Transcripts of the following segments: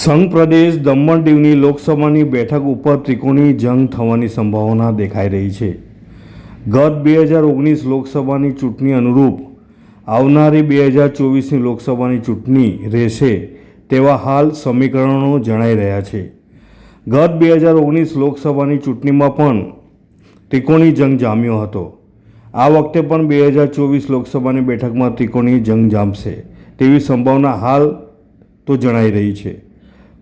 સંઘ પ્રદેશ દમણ દીવની લોકસભાની બેઠક ઉપર ત્રિકોણી જંગ થવાની સંભાવના દેખાઈ રહી છે. ગત બે હજાર ઓગણીસ લોકસભાની ચૂંટણી અનુરૂપ આવનારી બે હજાર ચોવીસની લોકસભાની ચૂંટણી રહેશે તેવા હાલ સમીકરણો જણાઈ રહ્યા છે. ગત બે હજાર ઓગણીસ લોકસભાની ચૂંટણીમાં પણ ત્રિકોણી જંગ જામ્યો હતો. આ વખતે પણ બે હજાર ચોવીસ લોકસભાની બેઠકમાં ત્રિકોણી જંગ જામશે તેવી સંભાવના હાલ તો જણાઈ રહી છે.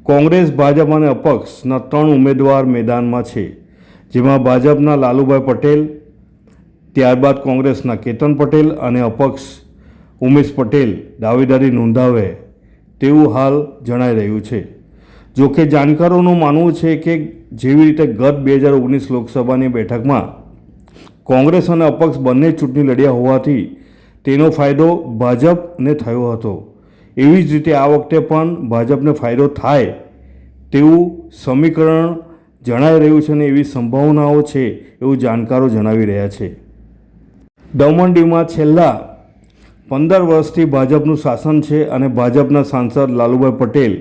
કોંગ્રેસ, ભાજપ અને અપક્ષના ત્રણ ઉમેદવાર મેદાનમાં છે, જેમાં ભાજપના લાલુભાઈ પટેલ, ત્યારબાદ કોંગ્રેસના કેતન પટેલ અને અપક્ષ ઉમેશ પટેલ, દાવેદારી નોંધાવે તેવું હાલ જણાઈ રહ્યું છે. જો કે જાણકારોનું માનવું છે કે જેવી રીતે ગત બે હજાર ઓગણીસ લોકસભાની બેઠકમાં કોંગ્રેસ અને અપક્ષ બંને ચૂંટણી લડ્યા હોવાથી તેનો ફાયદો ભાજપને થયો હતો. એવી જ રીતે આ વખતે પણ ભાજપને ફાયદો થાય તેવું સમીકરણ જણાઈ રહ્યું છે અને એવી સંભાવનાઓ છે એવું જાણકારો જણાવી રહ્યા છે. દમણ દીવમાં છેલ્લા પંદર વર્ષથી ભાજપનું શાસન છે અને ભાજપના સાંસદ લાલુભાઈ પટેલ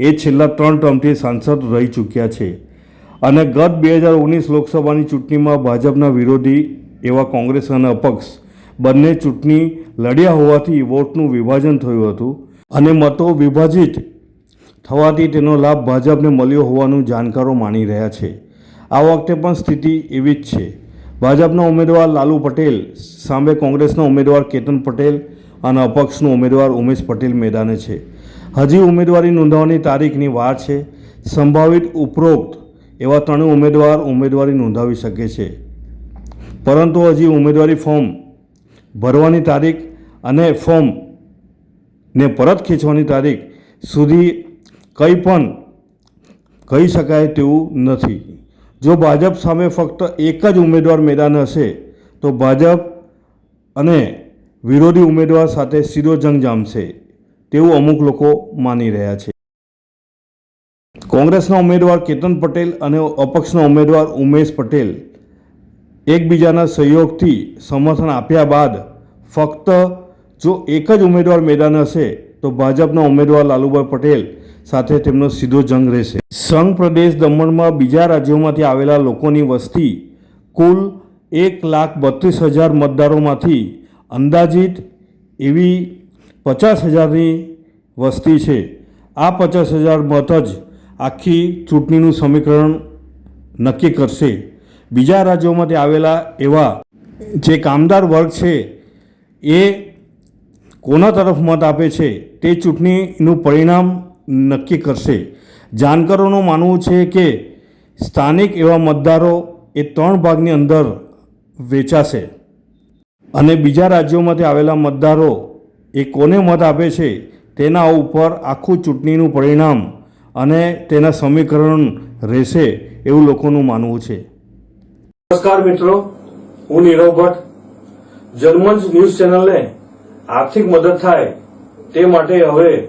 એ છેલ્લા ત્રણ ટર્મથી સાંસદ રહી ચૂક્યા છે. અને ગત બે હજાર ઓગણીસ લોકસભાની ચૂંટણીમાં ભાજપના વિરોધી એવા કોંગ્રેસ અને અપક્ષ બંને ચૂંટણી લડ્યા હોવાથી વોટનું વિભાજન થયું હતું. અને મતો વિભાજિત થવાથી તેનો લાભ ભાજપને મળ્યો હોવાનું જાણકારો માની રહ્યા છે. આ વખતે પણ સ્થિતિ એવી જ છે. ભાજપના ઉમેદવાર લાલુ પટેલ, સામે કોંગ્રેસના ઉમેદવાર કેતન પટેલ અને અપક્ષનો ઉમેદવાર ઉમેશ પટેલ મેદાને છે. હજી ઉમેદવારી નોંધાવવાની તારીખની વાર છે. સંભવિત ઉપરોક્ત એવા ત્રણેય ઉમેદવાર ઉમેદવારી નોંધાવી શકે છે. પરંતુ હજી ઉમેદવારી ફોર્મ ભરવાની તારીખ અને ફોર્મને પરત ખેંચવાની તારીખ સુધી કંઈ પણ કહી શકાય તેવું નથી. જો ભાજપ સામે ફક્ત એક જ ઉમેદવાર મેદાન હશે, તો ભાજપ અને વિરોધી ઉમેદવાર સાથે સીધો જંગ જામશે તેવું અમુક લોકો માની રહ્યા છે. કોંગ્રેસના ઉમેદવાર કેતન પટેલ અને અપક્ષના ઉમેદવાર ઉમેશ પટેલ એકબીજાના સહયોગથી સમર્થન આપ્યા બાદ ફક્ત જો એક જ ઉમેદવાર મેદાન હશે, તો ભાજપના ઉમેદવાર લાલુભાઈ પટેલ સાથે તેમનો સીધો જંગ રહેશે. સંઘ પ્રદેશ દમણમાં બીજા રાજ્યોમાંથી આવેલા લોકોની વસ્તી કુલ એક લાખ બત્રીસ હજાર મતદારોમાંથી અંદાજિત એવી પચાસ હજારની વસ્તી છે. આ પચાસ હજાર મત જ આખી ચૂંટણીનું સમીકરણ નક્કી કરશે. બીજા રાજ્યોમાંથી આવેલા એવા જે કામદાર વર્ગ છે, એ કોના તરફ મત આપે છે તે ચૂંટણીનું પરિણામ નક્કી કરશે. જાણકારોનું માનવું છે કે સ્થાનિક એવા મતદારો એ ત્રણ ભાગની અંદર વેચાશે. અને બીજા રાજ્યોમાંથી આવેલા મતદારો એ કોને મત આપે છે તેના ઉપર આખું ચૂંટણીનું પરિણામ અને તેના સમીકરણ રહેશે એવું લોકોનું માનવું છે. નમસ્કાર મિત્રો, હું નીરવ ભટ્ટ. જર્મન્સ ન્યૂઝ ચેનલને આર્થિક મદદ થાય તે માટે હવે